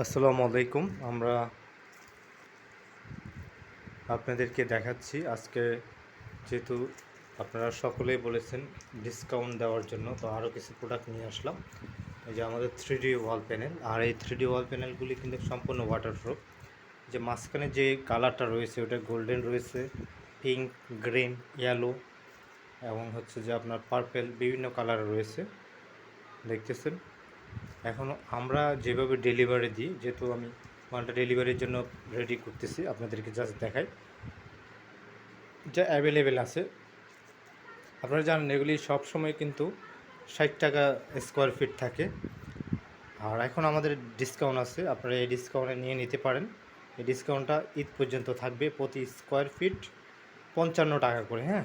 আসসালামু আলাইকুম। আমরা আপনাদেরকে দেখাচ্ছি আজকে যেহেতু আপনারা সকলেই বলেছেন ডিসকাউন্ট দেওয়ার জন্য, তো আরও কিছু প্রোডাক্ট নিয়ে আসলাম। এই যে আমাদের থ্রি ডি ওয়াল প্যানেল আর এই থ্রি ডি ওয়াল প্যানেলগুলি কিন্তু সম্পূর্ণ ওয়াটারপ্রুফ যে মাঝখানে যে কালারটা রয়েছে, ওটা গোল্ডেন রয়েছে পিঙ্ক গ্রিন ইয়েলো এবং হচ্ছে যে আপনার পার্পেল বিভিন্ন কালার রয়েছে। দেখতেছেন? এখন আমরা যেভাবে ডেলিভারি দিই, যেহেতু আমি মালটা ডেলিভারির জন্য রেডি করতেছি, আপনাদেরকে জাস্ট দেখাই। যা অ্যাভেলেবেল আছে। আপনারা জানেন, এগুলি সবসময় কিন্তু ষাট টাকা স্কোয়ার ফিট থাকে। আর এখন আমাদের ডিসকাউন্ট আছে, আপনারা এই ডিসকাউন্টে নিয়ে নিতে পারেন। এই ডিসকাউন্টটা ঈদ পর্যন্ত থাকবে প্রতি স্কোয়ার ফিট পঞ্চান্ন টাকা করে হ্যাঁ?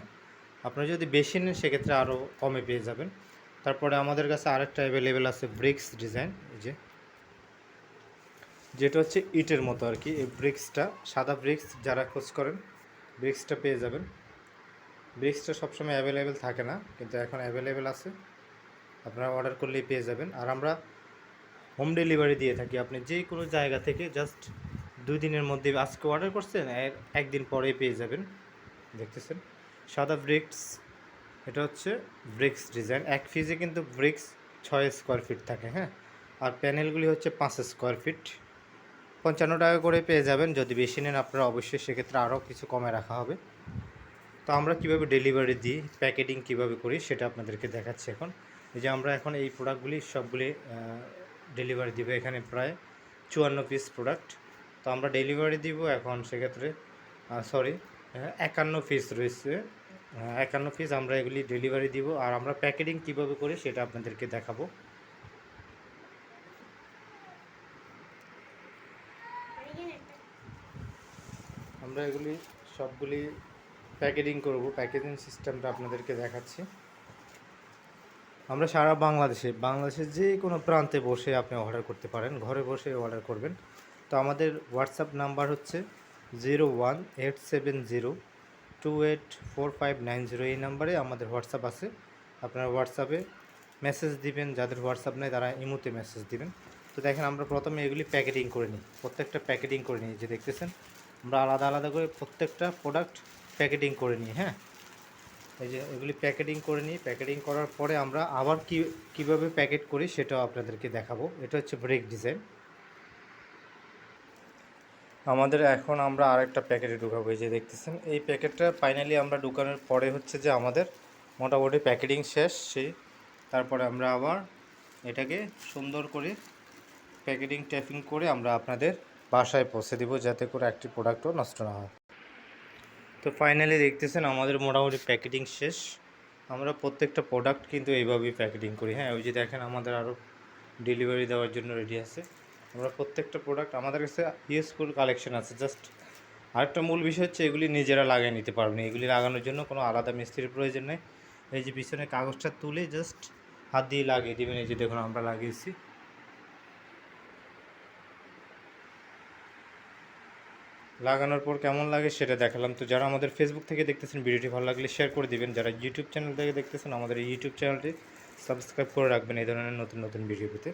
আপনারা যদি বেশি নেন, সেক্ষেত্রে আরও কমে পেয়ে যাবেন। তারপরে আমাদের কাছে আরেকটা অ্যাভেলেবেল আছে ব্রিক্স ডিজাইন এই যে। যেটা হচ্ছে ইটের মতো আর কি, এই ব্রিক্সটা সাদা ব্রিক্স যারা খোঁজ করেন ব্রিক্সটা পেয়ে যাবেন। ব্রিক্সটা সবসময় অ্যাভেলেবেল থাকে না, কিন্তু এখন অ্যাভেলেবেল আছে। আপনারা অর্ডার করলেই পেয়ে যাবেন। আর আমরা হোম ডেলিভারি দিয়ে থাকি। আপনি যে কোনো জায়গা থেকে জাস্ট দুই দিনের মধ্যে আজকে অর্ডার করছেন একদিন পরেই পেয়ে যাবেন। দেখতেছেন? সাদা ব্রিক্স এটা হচ্ছে ব্রিক্স ডিজাইন। এক ফিজে কিন্তু ব্রিক্স ছয় স্কোয়ার ফিট থাকে হ্যাঁ? আর প্যানেলগুলি হচ্ছে পাঁচ স্কোয়ার ফিট পঞ্চান্ন টাকা করে পেয়ে যাবেন। যদি বেশি নেন আপনারা অবশ্যই সেক্ষেত্রে আরও কিছু কমে রাখা হবে। তো আমরা কীভাবে ডেলিভারি দিই প্যাকেটিং কীভাবে করি সেটা আপনাদেরকে দেখাচ্ছি এখন। এই যে আমরা এখন এই প্রোডাক্টগুলি সবগুলি ডেলিভারি দিব এখানে প্রায় চুয়ান্ন পিস প্রোডাক্ট তো আমরা ডেলিভারি দিব এখন সেক্ষেত্রে সরি একান্ন পিস রয়েছে। একান্ন পিস আমরা এগুলি ডেলিভারি দিব। আর আমরা প্যাকেটিং কীভাবে করি সেটা আপনাদেরকে দেখাবো। আমরা এগুলি সবগুলি প্যাকেটিং করব। প্যাকেজিং সিস্টেমটা আপনাদেরকে দেখাচ্ছি। আমরা সারা বাংলাদেশে বাংলাদেশের যে কোনো প্রান্তে বসে আপনি অর্ডার করতে পারেন। ঘরে বসে অর্ডার করবেন। তো আমাদের হোয়াটসঅ্যাপ নাম্বার হচ্ছে zero one eight seven zero two eight four five nine zero এই নাম্বারে আমাদের হোয়াটসঅ্যাপ আছে। আপনারা হোয়াটসঅ্যাপে মেসেজ দিবেন, যাদের হোয়াটসঅ্যাপ নেই তারা ইমোতে মেসেজ দিবেন। তো দেখেন আমরা প্রথমে এগুলি প্যাকেটিং করে নিই, প্রত্যেকটা প্যাকেটিং করে নিই যে দেখতেছেন। আমরা আলাদা আলাদা করে প্রত্যেকটা প্রোডাক্ট প্যাকেটিং করে নিই হ্যাঁ? এই যে এগুলি প্যাকেটিং করে নিই প্যাকেটিং করার পরে আমরা আবার কি, কীভাবে প্যাকেট করি সেটাও আপনাদেরকে দেখাবো। এটা হচ্ছে ব্রেক ডিজাইন আমাদের এখন আমরা আরেকটা প্যাকেটে ঢুকাবো যে দেখতেছেন। এই প্যাকেটটা ফাইনালি আমরা ঢুকানোর পরে হচ্ছে যে আমাদের মোটামুটি প্যাকেটিং শেষ, সেই। তারপরে আমরা আবার এটাকে সুন্দর করে প্যাকেটিং, ট্যাপিং করে আমরা আপনাদের বাসায় পৌঁছে দিব, যাতে করে একটি প্রোডাক্টও নষ্ট না হয়। তো ফাইনালি দেখতেছেন আমাদের মোটামুটি প্যাকেটিং শেষ। আমরা প্রত্যেকটা প্রোডাক্ট কিন্তু এইভাবেই প্যাকেটিং করি। হ্যাঁ ওই যে দেখেন আমাদের আরও ডেলিভারি দেওয়ার জন্য রেডি আছে। আমরা প্রত্যেকটা প্রোডাক্ট আমাদের কাছে ইউজফুল কালেকশন আছে। জাস্ট আরেকটা মূল বিষয় হচ্ছে এগুলি নিজেরা লাগিয়ে নিতে পারবেন। এগুলি লাগানোর জন্য কোনো আলাদা মিস্ত্রির প্রয়োজন নেই। এই যে পিছনে কাগজটা তুলে জাস্ট হাত দিয়ে লাগিয়ে দেবেন। এই যে দেখুন আমরা লাগিয়েছি। লাগানোর পর কেমন লাগে সেটা দেখালাম। তো যারা আমাদের ফেসবুক থেকে দেখতেছেন, ভিডিওটি ভালো লাগলে শেয়ার করে দিবেন। যারা ইউটিউব চ্যানেল থেকে দেখতেছেন, আমাদের ইউটিউব চ্যানেলটি সাবস্ক্রাইব করে রাখবেন। এই ধরনের নতুন নতুন ভিডিও পেতে।